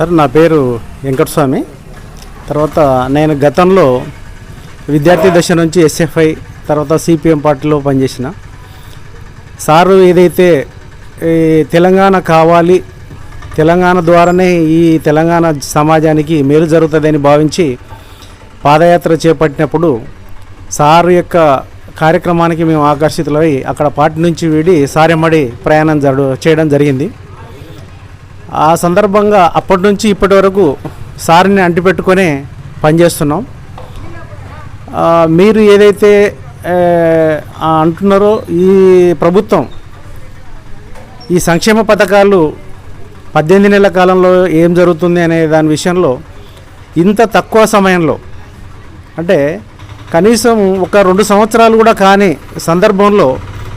Sir నా పేరు వెంకటస్వామి. తర్వాత నేను గతంలో విద్యార్థి దశ నుంచి ఎస్ఎఫ్ఐ తర్వాత సిపిఎం పార్టీలో పనిచేసిన. సారు ఏదైతే ఈ తెలంగాణ కావాలి తెలంగాణ ద్వారానే ఈ తెలంగాణ సమాజానికి మేలు జరుగుతుందని భావించి పాదయాత్ర చేపట్టినప్పుడు సారు యొక్క కార్యక్రమానికి మేము ఆకర్షితులై అక్కడ పార్టీ నుంచి వీడి సారెమ్మడి ప్రయాణం జరు చేయడం జరిగింది. ఆ సందర్భంగా అప్పటి నుంచి ఇప్పటి వరకు సార్ని అంటిపెట్టుకొని పనిచేస్తున్నాం మీరు ఏదైతే అంటున్నారో ఈ ప్రభుత్వం ఈ సంక్షేమ పథకాలు పద్దెనిమిది నెలల కాలంలో ఏం జరుగుతుంది అనే దాని విషయంలో ఇంత తక్కువ సమయంలో అంటే కనీసం ఒక రెండు సంవత్సరాలు కూడా కాని సందర్భంలో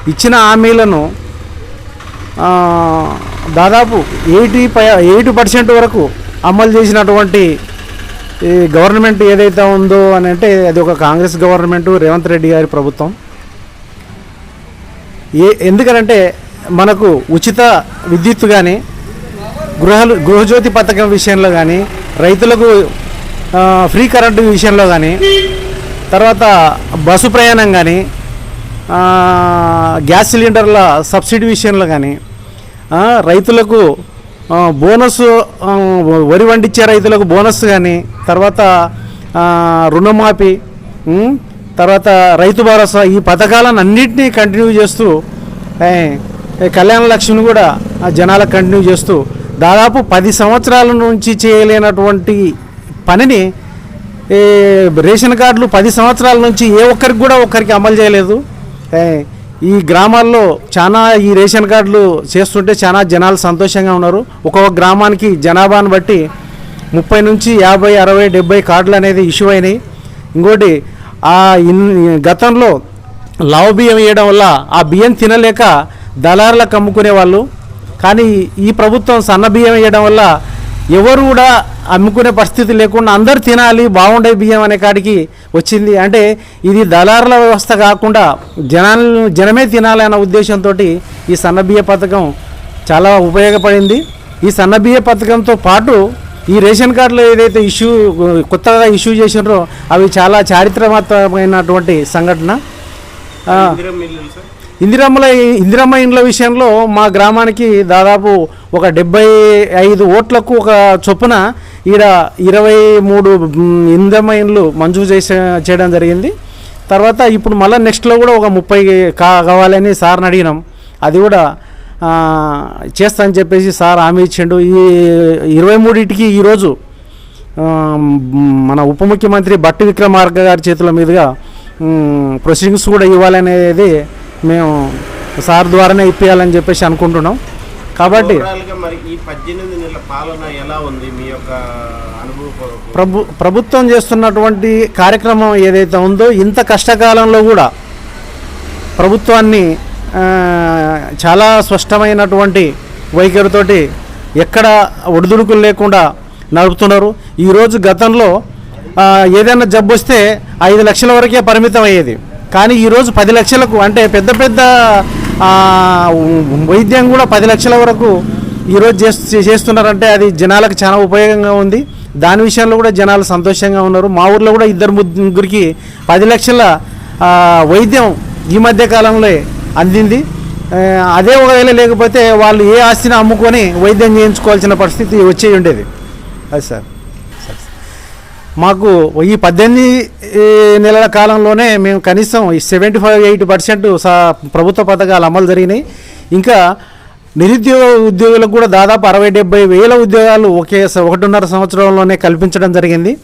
ఇచ్చిన హామీలను దాదాపు ఎయిటీ పై ఎయిటీ పర్సెంట్ వరకు అమలు చేసినటువంటి ఈ గవర్నమెంట్ ఏదైతే ఉందో అని అంటే అది ఒక కాంగ్రెస్ గవర్నమెంట్ రేవంత్ రెడ్డి గారి ప్రభుత్వం. ఏ ఎందుకనంటే మనకు ఉచిత విద్యుత్ కానీ గృహలు గృహజ్యోతి పథకం విషయంలో కానీ రైతులకు ఫ్రీ కరెంటు విషయంలో కానీ తర్వాత బస్సు ప్రయాణం కానీ గ్యాస్ సిలిండర్ల సబ్సిడీ విషయంలో కానీ రైతులకు బోనస్ వరి వండించే రైతులకు బోనస్ కానీ తర్వాత రుణమాఫీ తర్వాత రైతు భరోసా ఈ పథకాలను అన్నింటినీ కంటిన్యూ చేస్తూ కళ్యాణ లక్ష్మిని కూడా జనాలకు కంటిన్యూ చేస్తూ దాదాపు పది సంవత్సరాల నుంచి చేయలేనటువంటి పనిని రేషన్ కార్డులు పది సంవత్సరాల నుంచి ఏ ఒక్కరికి కూడా ఒక్కరికి అమలు చేయలేదు. ఈ గ్రామాల్లో చాలా ఈ రేషన్ కార్డులు చేస్తుంటే చాలా జనాలు సంతోషంగా ఉన్నారు. ఒక్కొక్క గ్రామానికి జనాభాను బట్టి ముప్పై నుంచి యాభై అరవై డెబ్బై కార్డులు అనేది ఇష్యూ అయినాయి. ఇంకోటి ఆ ఇన్ గతంలో లావు బియ్యం వేయడం వల్ల ఆ బియ్యం తినలేక దళారులకు అమ్ముకునే వాళ్ళు కానీ ఈ ప్రభుత్వం సన్న బియ్యం వేయడం వల్ల ఎవరు కూడా అమ్ముకునే పరిస్థితి లేకుండా అందరు తినాలి బాగుండే బియ్యం అనే కాడికి వచ్చింది. అంటే ఇది దళారుల వ్యవస్థ కాకుండా జనాలను జనమే తినాలి అన్న ఉద్దేశంతో ఈ సన్నబియ్య పథకం చాలా ఉపయోగపడింది. ఈ సన్నబియ్య పథకంతో పాటు ఈ రేషన్ కార్డులు ఏదైతే ఇష్యూ కొత్తగా ఇష్యూ చేసినారో అవి చాలా చారిత్రాత్మకమైనటువంటి సంఘటన. ఇందిరమ్మల ఇందిరమ్మ ఇండ్ల విషయంలో మా గ్రామానికి దాదాపు ఒక డెబ్బై ఐదు ఓట్లకు ఒక చొప్పున ఈడ ఇరవై మూడు ఇందిరమ్మ ఇండ్లు మంజూరు చేసే చేయడం జరిగింది. తర్వాత ఇప్పుడు మళ్ళీ నెక్స్ట్లో కూడా ఒక ముప్పై కా కావాలని సార్ని అడిగినాం. అది కూడా ఆ, చేస్తా అని చెప్పేసి సార్ హామీ ఇచ్చిండు. ఈ ఇరవై మూడింటికి ఈరోజు మన ఉప ముఖ్యమంత్రి బట్టి విక్రమార్క గారి చేతుల మీదుగా ప్రొసీడింగ్స్ కూడా ఇవ్వాలనేది మేము సార్ ద్వారానే ఇప్పించాలని చెప్పేసి అనుకుంటున్నాం. కాబట్టి ఓవరాల్గా మరి ఈ పద్దెనిమిది నెలల పాలన ఎలా ఉంది? మీ యొక్క అనుభవపూర్వక ప్రభు ప్రభుత్వం చేస్తున్నటువంటి కార్యక్రమం ఏదైతే ఉందో ఇంత కష్టకాలంలో కూడా ప్రభుత్వాన్ని చాలా స్పష్టమైనటువంటి వైఖరితోటి ఎక్కడ ఒడిదుడుకులు లేకుండా నడుపుతున్నారు. ఈరోజు గతంలో ఏదైనా జబ్బు వస్తే ఐదు లక్షల వరకే పరిమితం అయ్యేది. కానీ ఈరోజు పది లక్షలకు అంటే పెద్ద పెద్ద వైద్యం కూడా పది లక్షల వరకు ఈరోజు చేస్తు చేస్తున్నారంటే అది జనాలకు చాలా ఉపయోగంగా ఉంది. దాని విషయంలో కూడా జనాలు సంతోషంగా ఉన్నారు. మా ఊర్లో కూడా ఇద్దరు ముగ్గురికి పది లక్షల వైద్యం ఈ మధ్య కాలంలో అందింది. అదే ఒకవేళ లేకపోతే వాళ్ళు ఏ ఆస్తిని అమ్ముకొని వైద్యం చేయించుకోవాల్సిన పరిస్థితి వచ్చే ఉండేది అది సార్. మాకు ఈ పద్దెనిమిది నెలల కాలంలోనే మేము కనీసం సెవెంటీ ఫైవ్ ఎయిటీ పర్సెంట్ ప్రభుత్వ పథకాలు అమలు జరిగినాయి. ఇంకా నిరుద్యోగ ఉద్యోగులకు కూడా దాదాపు అరవై డెబ్బై వేల ఉద్యోగాలు ఒకే స- ఒకటిన్నర సంవత్సరంలోనే కల్పించడం జరిగింది.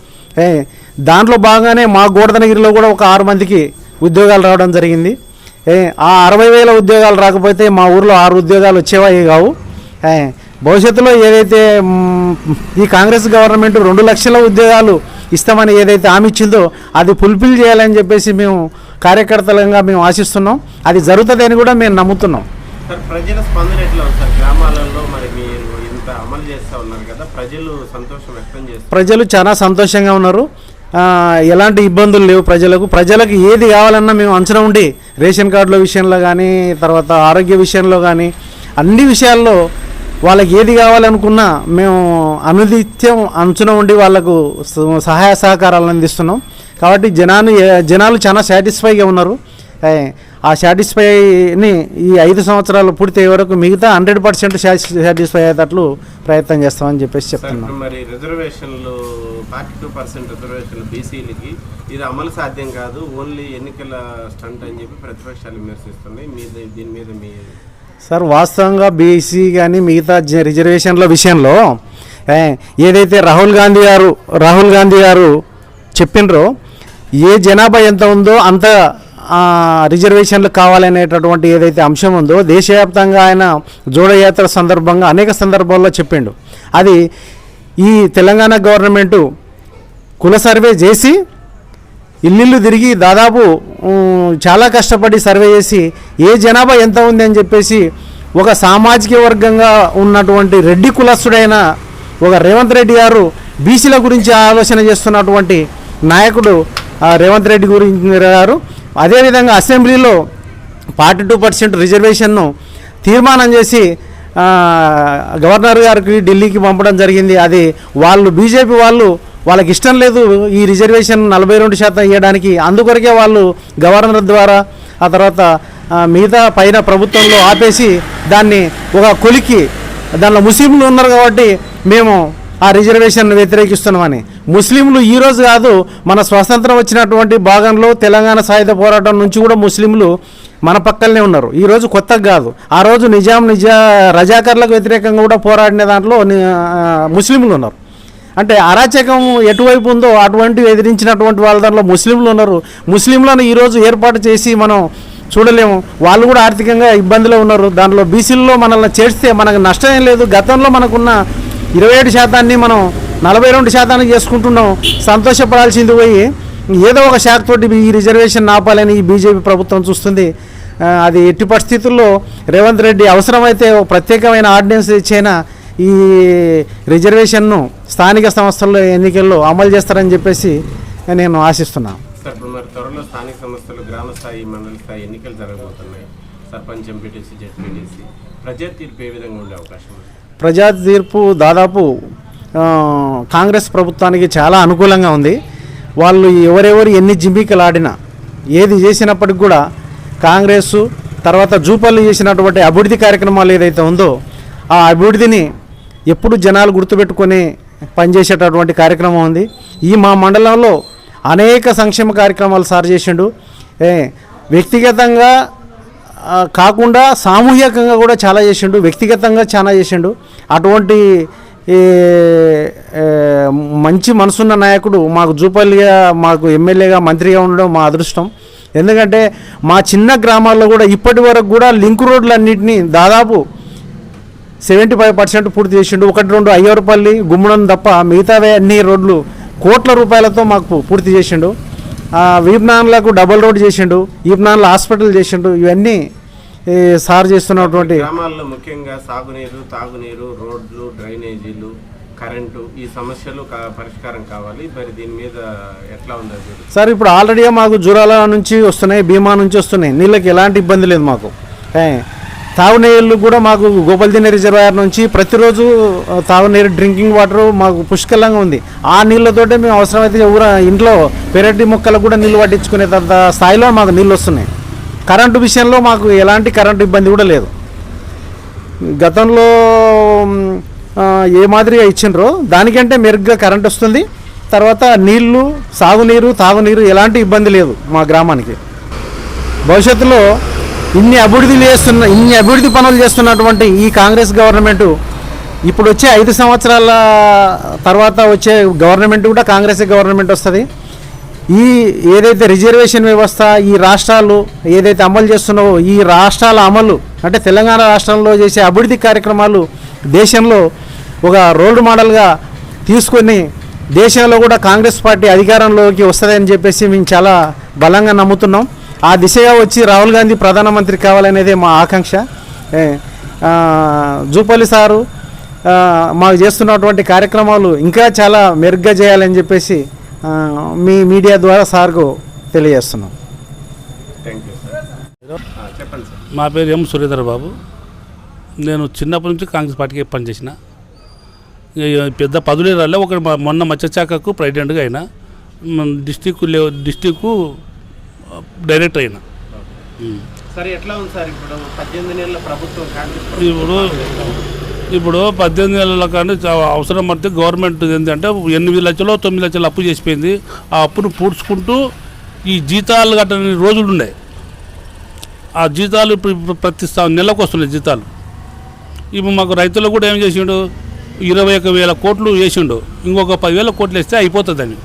దాంట్లో భాగంగానే మా గోడదనగిరిలో కూడా ఒక ఆరు మందికి ఉద్యోగాలు రావడం జరిగింది. ఆ అరవై వేల ఉద్యోగాలు రాకపోతే మా ఊర్లో ఆరు ఉద్యోగాలు వచ్చేవాయి కావు. భవిష్యత్తులో ఏదైతే ఈ కాంగ్రెస్ గవర్నమెంట్ రెండు లక్షల ఉద్యోగాలు ఇస్తామని ఏదైతే హామీ ఇచ్చిందో అది ఫుల్ఫిల్ చేయాలని చెప్పేసి మేము కార్యకర్తలంగా మేము ఆశిస్తున్నాం. అది జరుగుతుందని కూడా మేము నమ్ముతున్నాం. సార్ ప్రజల స్పందన ఎట్లా ఉంది సార్? గ్రామాలలో మరి మీరు ఇంత అమలు చేస్తా ఉన్నారు కదా ప్రజలు సంతోషం వ్యక్తం చేస్తారు ప్రజలు చాలా సంతోషంగా ఉన్నారు. ఎలాంటి ఇబ్బందులు లేవు ప్రజలకు. ప్రజలకు ఏది కావాలన్నా మేము అంచనా ఉండి రేషన్ కార్డుల విషయంలో కానీ తర్వాత ఆరోగ్య విషయంలో కానీ అన్ని విషయాల్లో వాళ్ళకి ఏది కావాలనుకున్నా మేము అనునిత్యం అంచున ఉండి వాళ్ళకు స- సహాయ సహకారాలు అందిస్తున్నాం. కాబట్టి జనాలు జనాలు చాలా సాటిస్ఫైగా ఉన్నారు. ఆ సాటిస్ఫైని ఈ ఐదు సంవత్సరాలు పూర్తయ్యే వరకు మిగతా హండ్రెడ్ పర్సెంట్ సాటిస్ఫై అయ్యేటట్లు ప్రయత్నం చేస్తామని చెప్పేసి చెప్తున్నాం. మరి రిజర్వేషన్లు ఫార్టీ టూ పర్సెంట్ రిజర్వేషన్లు బీసీలకి ఇది అమలు సాధ్యం కాదు. ఓన్లీ ఎన్నికల స్టంట్ అని చెప్పి ప్రతిపక్షాలు విమర్శిస్తున్నాయి. మీద దీని మీద మీ సార్ వాస్తవంగా బీసీ కానీ మిగతా రిజర్వేషన్ల విషయంలో ఏదైతే రాహుల్ గాంధీ గారు రాహుల్ గాంధీ గారు చెప్పినరో ఏ జనాభా ఎంత ఉందో అంత రిజర్వేషన్లు కావాలనేటటువంటి ఏదైతే అంశం ఉందో దేశవ్యాప్తంగా ఆయన జోడయాత్ర సందర్భంగా అనేక సందర్భాల్లో చెప్పిండు. అది ఈ తెలంగాణ గవర్నమెంటు కుల సర్వే చేసి ఇల్లు తిరిగి దాదాపు చాలా కష్టపడి సర్వే చేసి ఏ జనాభా ఎంత ఉంది అని చెప్పేసి ఒక సామాజిక వర్గంగా ఉన్నటువంటి రెడ్డి కులస్తుడైన ఒక రేవంత్ రెడ్డి గారు బీసీల గురించి ఆలోచన చేస్తున్నటువంటి నాయకుడు రేవంత్ రెడ్డి గురించి గారు. అదేవిధంగా అసెంబ్లీలో ఫార్టీ టూ పర్సెంట్ రిజర్వేషన్ను తీర్మానం చేసి గవర్నర్ గారికి ఢిల్లీకి పంపడం జరిగింది. అది వాళ్ళు బీజేపీ వాళ్ళు వాళ్ళకి ఇష్టం లేదు ఈ రిజర్వేషన్ నలభై రెండు శాతం ఇవ్వడానికి. అందుకొరకే వాళ్ళు గవర్నర్ ద్వారా ఆ తర్వాత మిగతా పైన ప్రభుత్వంలో ఆపేసి దాన్ని ఒక కొలికి దానిలో ముస్లింలు ఉన్నారు కాబట్టి మేము ఆ రిజర్వేషన్ వ్యతిరేకిస్తున్నామని. ముస్లింలు ఈరోజు కాదు మన స్వాతంత్రం వచ్చినటువంటి భాగంలో తెలంగాణ సాయుధ పోరాటం నుంచి కూడా ముస్లింలు మన పక్కనే ఉన్నారు. ఈరోజు కొత్తగా కాదు. ఆ రోజు నిజాం నిజా రజాకర్లకు వ్యతిరేకంగా కూడా పోరాడిన దాంట్లో ముస్లింలు ఉన్నారు. అంటే అరాచకం ఎటువైపు ఉందో అటువంటి ఎదిరించినటువంటి వాళ్ళ దాంట్లో ముస్లింలు ఉన్నారు. ముస్లింలను ఈరోజు ఏర్పాటు చేసి మనం చూడలేము. వాళ్ళు కూడా ఆర్థికంగా ఇబ్బందిలో ఉన్నారు. దాంట్లో బీసీల్లో మనల్ని చేస్తే మనకు నష్టం ఏం లేదు. గతంలో మనకున్న ఇరవై ఏడు శాతాన్ని మనం నలభై రెండు శాతానికి చేసుకుంటున్నాం. సంతోషపడాల్సింది పోయి ఏదో ఒక శాఖ తోటి ఈ రిజర్వేషన్ ఆపాలని ఈ బీజేపీ ప్రభుత్వం చూస్తుంది. అది ఎట్టి పరిస్థితుల్లో రేవంత్ రెడ్డి అవసరమైతే ప్రత్యేకమైన ఆర్డినెన్స్ ఇచ్చైనా ఈ రిజర్వేషన్ను స్థానిక సంస్థల్లో ఎన్నికల్లో అమలు చేస్తారని చెప్పేసి నేను ఆశిస్తున్నాను సార్ ఇప్పుడు మరి త్వరలో స్థానిక సంస్థలు గ్రామ స్థాయి మండల స్థాయి ఎన్నికలు జరగబోతున్నాయి. సర్పంచ్ ఎంపీటీసీ జెడ్పీటీసీ ప్రజా తీర్పు ఏ విధంగా ఉండే అవకాశం ఉంది? ప్రజా తీర్పు దాదాపు కాంగ్రెస్ ప్రభుత్వానికి చాలా అనుకూలంగా ఉంది. వాళ్ళు ఎవరెవరు ఎన్ని జిమ్మికలు ఆడినా ఏది చేసినప్పటికి కూడా కాంగ్రెస్ తర్వాత జూపల్లి చేసినటువంటి అభివృద్ధి కార్యక్రమాలు ఏదైతే ఉందో ఆ అభివృద్ధిని ఎప్పుడు జనాలు గుర్తుపెట్టుకొని పనిచేసేటటువంటి కార్యక్రమం ఉంది. ఈ మా మండలంలో అనేక సంక్షేమ కార్యక్రమాలు సార్ చేసిండు. ఏ వ్యక్తిగతంగా కాకుండా సామూహికంగా కూడా చాలా చేసిండు. వ్యక్తిగతంగా చాలా చేసిండు. అటువంటి మంచి మనసున్న నాయకుడు మాకు జూపల్లిగా మాకు ఎమ్మెల్యేగా మంత్రిగా ఉండడం మా అదృష్టం. ఎందుకంటే మా చిన్న గ్రామాల్లో కూడా ఇప్పటి వరకు కూడా లింక్ రోడ్లన్నింటినీ దాదాపు సెవెంటీ ఫైవ్ పర్సెంట్ పూర్తి చేసిండు. ఒకటి రెండు అయ్యవరపల్లి గుమ్మడం తప్ప మిగతావే అన్ని రోడ్లు కోట్ల రూపాయలతో మాకు పూర్తి చేసిండు. వీప్నాన్లకు డబుల్ రోడ్ చేసిండు. వీప్నాన్ల హాస్పిటల్ చేసిండు. ఇవన్నీ సార్ చేస్తున్నటువంటి గ్రామాల్లో ముఖ్యంగా సాగునీరు తాగునీరు రోడ్లు డ్రైనేజీలు కరెంటు ఈ సమస్యలు పరిష్కారం కావాలి. మరి దీని మీద ఎట్లా ఉంది సార్ ఇప్పుడు ఆల్రెడీ మాకు జూరాల నుంచి వస్తున్నాయి భీమా నుంచి వస్తున్నాయి. నీళ్ళకి ఎలాంటి ఇబ్బంది లేదు మాకు. తాగునీళ్ళు కూడా మాకు గోపాలదిన రిజర్వాయర్ నుంచి ప్రతిరోజు తాగునీరు డ్రింకింగ్ వాటర్ మాకు పుష్కలంగా ఉంది. ఆ నీళ్ళతోటే మేము అవసరమైతే ఊర ఇంట్లో పెరటి మొక్కలకు కూడా నీళ్ళు పట్టించుకునేంత స్థాయిలో మాకు నీళ్ళు వస్తున్నాయి. కరెంటు విషయంలో మాకు ఎలాంటి కరెంటు ఇబ్బంది కూడా లేదు. గతంలో ఏ మాదిరిగా ఇచ్చిండ్రో దానికంటే మెరుగ్గా కరెంట్ వస్తుంది. తర్వాత నీళ్ళు సాగునీరు తాగునీరు ఎలాంటి ఇబ్బంది లేదు మా గ్రామానికి. భవిష్యత్తులో ఇన్ని అభివృద్ధి చేస్తున్న ఇన్ని అభివృద్ధి పనులు చేస్తున్నటువంటి ఈ కాంగ్రెస్ గవర్నమెంట్ ఇప్పుడు వచ్చే ఐదు సంవత్సరాల తర్వాత వచ్చే గవర్నమెంట్ కూడా కాంగ్రెస్ గవర్నమెంట్ వస్తుంది. ఈ ఏదైతే రిజర్వేషన్ వ్యవస్థ ఈ రాష్ట్రాలు ఏదైతే అమలు చేస్తున్నావో ఈ రాష్ట్రాల అమలు అంటే తెలంగాణ రాష్ట్రంలో చేసే అభివృద్ధి కార్యక్రమాలు దేశంలో ఒక రోల్ మోడల్గా తీసుకొని దేశంలో కూడా కాంగ్రెస్ పార్టీ అధికారంలోకి వస్తుందని చెప్పేసి మేము చాలా బలంగా నమ్ముతున్నాం. ఆ దిశగా వచ్చి రాహుల్ గాంధీ ప్రధానమంత్రి కావాలనేదే మా ఆకాంక్ష. జూపల్లి సారు మాకు చేస్తున్నటువంటి కార్యక్రమాలు ఇంకా చాలా మెరుగ్గా చేయాలని చెప్పేసి మీ మీడియా ద్వారా సార్కు తెలియజేస్తున్నాం. థ్యాంక్ యూ సార్ ఆ, చెప్పండి సార్ మా పేరు ఎం సురేంద్ర బాబు. నేను చిన్నప్పటి నుంచి కాంగ్రెస్ పార్టీకి పనిచేసిన. పెద్ద పదవులే రాలే ఒక మొన్న మత్స్యశాఖకు ప్రెసిడెంట్గా అయినా డిస్టిక్ డిస్టిక్ డైరెక్టర్ అయినా. ఇప్పుడు పద్దెనిమిది నెలల ప్రభుత్వం కాంగ్రెస్ ఇప్పుడు ఇప్పుడు పద్దెనిమిది నెలల కానీ అవసరం పడితే గవర్నమెంట్ ఏంటంటే ఎనిమిది లక్షలు తొమ్మిది లక్షలు అప్పు చేసిపోయింది. ఆ అప్పును పూడ్చుకుంటూ ఈ జీతాలు కట్టని రోజులు ఉన్నాయి. ఆ జీతాలు ప్రతి నెలకు వస్తున్నాయి జీతాలు. ఇప్పుడు మాకు రైతులకు కూడా ఏం చేసిండు? ఇరవై ఒక వేల కోట్లు వేసిండు. ఇంకొక పదివేల కోట్లు వేస్తే అయిపోతుందని.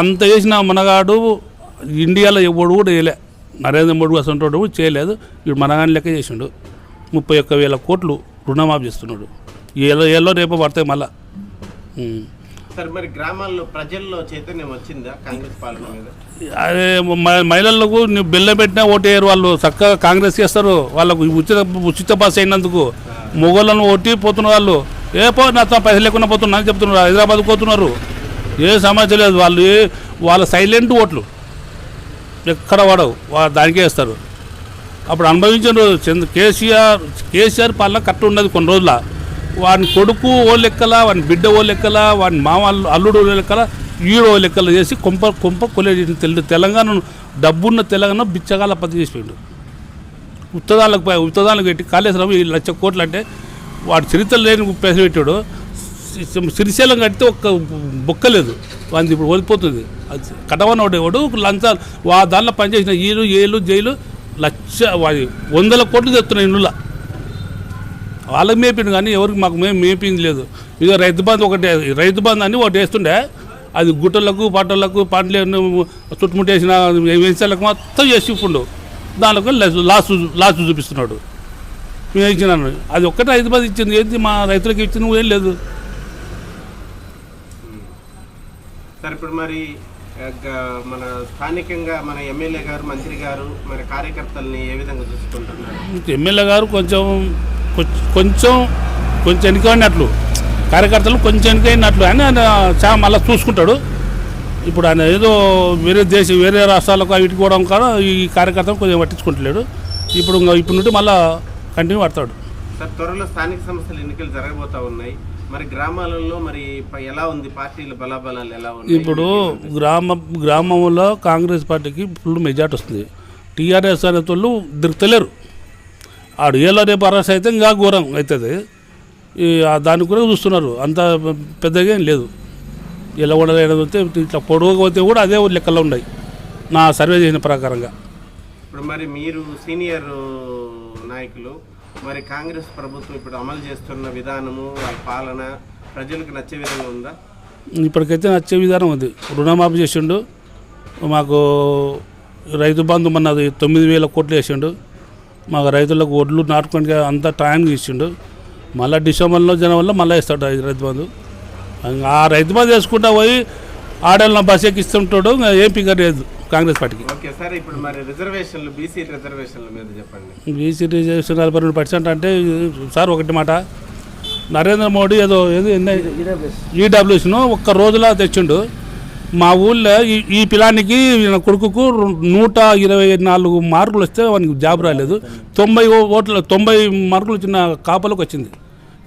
అంత వేసిన మనగాడు ఇండియాలో ఎవడు కూడా వేయలే నరేంద్ర మోడీ అసలు కూడా చేయలేదు. ఇప్పుడు మనగాని లెక్క చేసిండు. ముప్పై ఒక్క వేల కోట్లు రుణమాఫీ చేస్తున్నాడు. ఏలో ఏలో రేపు పడతాయి మళ్ళా. సరే మరి గ్రామాల్లో ప్రజల్లో చైతన్యం వచ్చిందా కాంగ్రెస్ పాలన మీద? అదే మహిళలకు నువ్వు బెల్లం పెట్టినా ఓటేయరు వాళ్ళు. చక్కగా కాంగ్రెస్ చేస్తారు. వాళ్ళకు ఉచిత ఉచిత బస్ అయినందుకు. మొగోళ్ళను ఓటి పోతున్న వాళ్ళు. ఏ పో నాతో పైసలు లేకుండా పోతున్నా అని చెప్తున్నారు. హైదరాబాద్ పోతున్నారు. ఏ సమస్య లేదు వాళ్ళు వాళ్ళ సైలెంట్ ఓట్లు ఎక్కడ వాడవు వాళ్ళు దానికే వేస్తారు. అప్పుడు అనుభవించిన రోజు చంద్ర కేసీఆర్ కేసీఆర్ పాలన కరెక్ట్ ఉన్నది కొన్ని రోజుల. వాని కొడుకు ఓ లెక్కల వాని బిడ్డ ఓ లెక్కల వాని మామ అల్లుడు ఓ లెక్కల ఈడో లెక్కలు లెక్కల చేసి కొంప కొంప కొలేజీ తెలు తెలంగాణ డబ్బున్న తెలంగాణ బిచ్చగాల పది చేసిపోయిండు ఉత్తదాలకు ఉత్తదాలకు పెట్టి కాళేశ్వరం ఈ లక్ష కోట్లు అంటే వాడు చరిత్ర లేని పైసలు పెట్టాడు. శ్రీశైలం సిరిశైలం కడితే ఒక్క బొక్కలేదు వాడిది ఇప్పుడు ఓడిపోతుంది. అది కటవన ఒకడు లంచాలు. వా దానిలో పనిచేసిన ఈలు ఏలు జైలు లక్ష వందల కోట్లు తెస్తున్నాయి ఇండ్ల వాళ్ళకి మేపిండు కానీ ఎవరికి మాకు మేము మేపింది లేదు. ఇక రైతు బంధు ఒకటి రైతు బంధు అని ఒకటి వేస్తుండే. అది గుట్టలకు పట్టలకు పంటలు చుట్టుముట్టేసిన వేసాలకు మొత్తం చేసి ఇప్పుడు. దానిలో లాస్ లాస్ చూపిస్తున్నాడు. మేము ఇచ్చినాను. అది ఒక్కటే రైతు బంధు ఇచ్చింది. ఏంటి మా రైతులకు ఇచ్చిన ఏం లేదు. సరే ఇప్పుడు మరి మన స్థానికంగా మన ఎమ్మెల్యే గారు మంత్రి గారు మరి కార్యకర్తల్ని ఏ విధంగా చూసుకుంటున్నారు? ఎమ్మెల్యే గారు కొంచెం కొంచెం కొంచెం వెనుకైనట్లు కార్యకర్తలు కొంచెం వెనుకైనట్లు అని ఆయన చాలా మళ్ళీ చూసుకుంటాడు. ఇప్పుడు ఆయన ఏదో వేరే దేశం వేరే రాష్ట్రాలకు వీటికి పోవడం కాదు ఈ కార్యకర్తలు కొంచెం పట్టించుకుంటలేడు. ఇప్పుడు ఇప్పుడు నుండి మళ్ళీ కంటిన్యూ పడతాడు. సార్ త్వరలో స్థానిక సంస్థల ఎన్నికలు జరగబోతా ఉన్నాయి. మరి గ్రామాలలో మరి ఎలా ఉంది? పార్టీల బలాబలాలు ఎలా ఉన్నాయి? ఇప్పుడు గ్రామ గ్రామంలో కాంగ్రెస్ పార్టీకి ఫుల్ మెజార్టీ వస్తుంది. టీఆర్ఎస్ అనే వాళ్ళు దొరుకుతలేరు ఆడు ఏలో రేపు అరెస్ట్ అయితే ఇంకా ఘోరం అవుతుంది. ఈ ఆ దానికి కూడా చూస్తున్నారు. అంత పెద్దగా ఏం లేదు. ఇలా కూడా వస్తే ఇట్లా పొడవుగా పోతే కూడా అదే లెక్కలో ఉన్నాయి. నా సర్వే చేసిన ప్రకారంగా. ఇప్పుడు మరి మీరు సీనియర్ నాయకులు మరి కాంగ్రెస్ ప్రభుత్వం ఇప్పుడు అమలు చేస్తున్న విధానము వాళ్ళ పాలన ప్రజలకు నచ్చే విధంగా ఉందా? ఇప్పటికైతే నచ్చే విధానం ఉంది రుణమాఫీ చేసిండు. మాకు రైతు బంధు మొన్నది తొమ్మిది వేల కోట్లు వేసిండు. మాకు రైతులకు ఒడ్లు నాటుకొని అంతా టైంకి ఇచ్చిండు మళ్ళీ డిసెంబర్లో జనవరిలో మళ్ళీ ఇస్తాడు రైతు బంధు. ఆ రైతు బంధు వేసుకుంటా పోయి ఆడవాళ్ళ బస్ ఎక్కిస్తుంటాడు. ఏం ఫిగర్ లేదు. కాంగ్రెస్ పార్టీకి. ఓకే సార్ ఇప్పుడు మరి రిజర్వేషన్లు బీసీ రిజర్వేషన్ల మీద చెప్పండి. బీసీ రిజర్వేషన్ నలభై రెండు పర్సెంట్ అంటే సార్ ఒకటి మాట. నరేంద్ర మోడీ ఏదో ఏదో ఈడబ్ల్యూఎస్ను ఒక్క రోజులా తెచ్చిండు. మా ఊళ్ళో ఈ ఈ పిలానికి ఈయన కొడుకుకు నూట ఇరవై నాలుగు మార్కులు వస్తే వానికి జాబ్ రాలేదు. తొంభై ఓ- ఓట్ల తొంభై మార్కులు వచ్చిన కాపలకు వచ్చింది.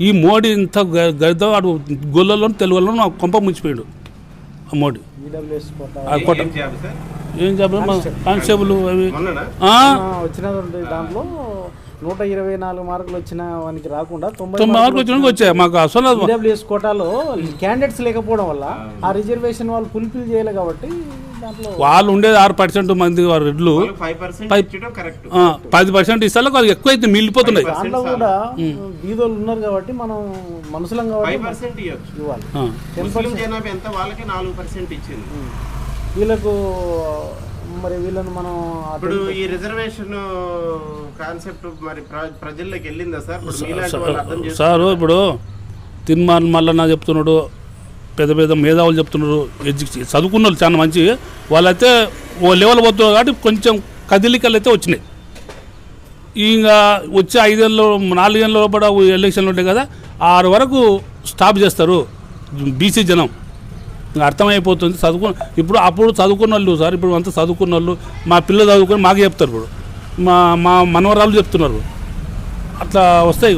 ఈ మోడీ ఇంత గ- గద్ద వాడు గొల్లలో తెలుగులో నా కొంప ముంచిపోయాడు. ఆ మోడీ. ఆ కోట ఏం జాబ్ కానిస్టేబుల్. అవి. వచ్చినటువంటి దాంట్లో నూట ఇరవై నాలుగు మార్కులు వచ్చిన వానికి రాకుండా తొంభై మార్కులు వచ్చినాక వచ్చాయి. మాకు అసలు ఈడబ్ల్యూఎస్ కోటాలో క్యాండిడేట్స్ లేకపోవడం వల్ల ఆ. రిజర్వేషన్ వాళ్ళు ఫుల్ఫిల్ చేయలేదు కాబట్టి దాంట్లో వాళ్ళు ఉండేది ఆరు పర్సెంట్ మంది వారు రెడ్లు. పది పర్సెంట్ ఇస్తాలో అది ఎక్కువ అయితే మిగిలిపోతున్నాయి దాంట్లో కూడా బీదోళ్ళు ఉన్నారు కాబట్టి మనం మనుషులం కాబట్టి ఇవ్వాలి. వాళ్ళకి నాలుగు పర్సెంట్ ఇచ్చింది. వీళ్ళకు మరి వీళ్ళని మనం ఇప్పుడు ఈ రిజర్వేషన్ కాన్సెప్ట్ మరి ప్ర- ప్రజల్లోకి వెళ్ళిందా సార్? ఇప్పుడు మీలాంటి వాళ్ళు అర్థం చేస్తారు సారు ఇప్పుడు తిన్మాన్ మల్లన్న చెప్తున్నాడు పెద్ద పెద్ద మేధావులు చెప్తున్నారు ఎడ్యుకేషన్ చదువుకున్న వాళ్ళు చాలా మంచి వాళ్ళైతే ఓ లెవెల్ పోతున్నారు కాబట్టి కొంచెం కదిలికలు అయితే వచ్చినాయి. ఇంకా వచ్చే ఐదేళ్ళు నాలుగేళ్ళ లోపల ఎలక్షన్లు ఉంటాయి కదా ఆరు వరకు స్టాప్ చేస్తారు బీసీ జనం. అర్థమైపోతుంది. చదువుకు ఇప్పుడు అప్పుడు చదువుకున్న వాళ్ళు సార్ ఇప్పుడు అంతా చదువుకున్న వాళ్ళు మా పిల్లలు చదువుకొని మాకు చెప్తారు ఇప్పుడు. మా మా మనవరాలు చెప్తున్నారు అట్లా వస్తాయి